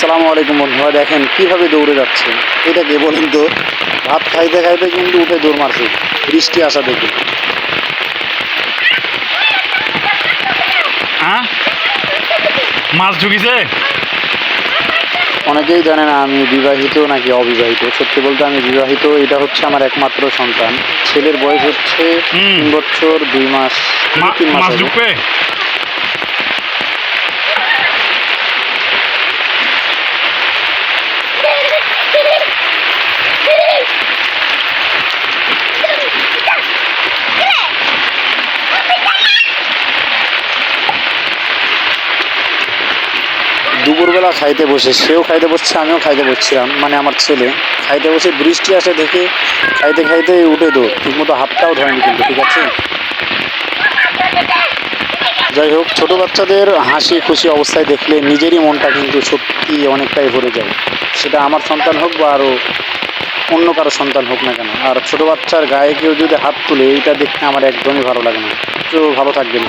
আসসালামু আলাইকুম বন্ধুরা দেখেন কীভাবে দৌড়ে যাচ্ছে। এটা কে বলেন তো? ভাত খাইতে খাইতে কিন্তু উঠে দৌড় মারছে। বৃষ্টি আসা দেখে। হ্যাঁ? মাছ ঢুকিছে? অনেকেই জানে না আমি বিবাহিত নাকি অবিবাহিত। সত্যি বলতে আমি বিবাহিত এটা হচ্ছে আমার একমাত্র সন্তান। ছেলের বয়স হচ্ছে তিন বছর দুই মাস তিন মাস দুপুরবেলা খাইতে বসে, সেও খাইতে বসছে, আমিও খাইতে বসছিলাম। মানে আমার ছেলে, খাইতে বসে বৃষ্টি আসে দেখে খাইতে খাইতে উঠে দো ঠিকমতো হাতটাও ধরেনি কিন্তু, ঠিক আছে? যাই হোক, ছোটো বাচ্চাদের হাসি খুশি অবস্থায় দেখলে নিজেরই মনটা কিন্তু সত্যি অনেকটাই ভরে যায়। সেটা আমার সন্তান হোক বা আরও অন্য কারও সন্তান হোক না কেন। আর ছোটো বাচ্চার গায়ে কেউ যদি হাত তুলে, এইটা দেখতে আমার একদমই ভালো লাগে না। তো ভালো থাকবেন।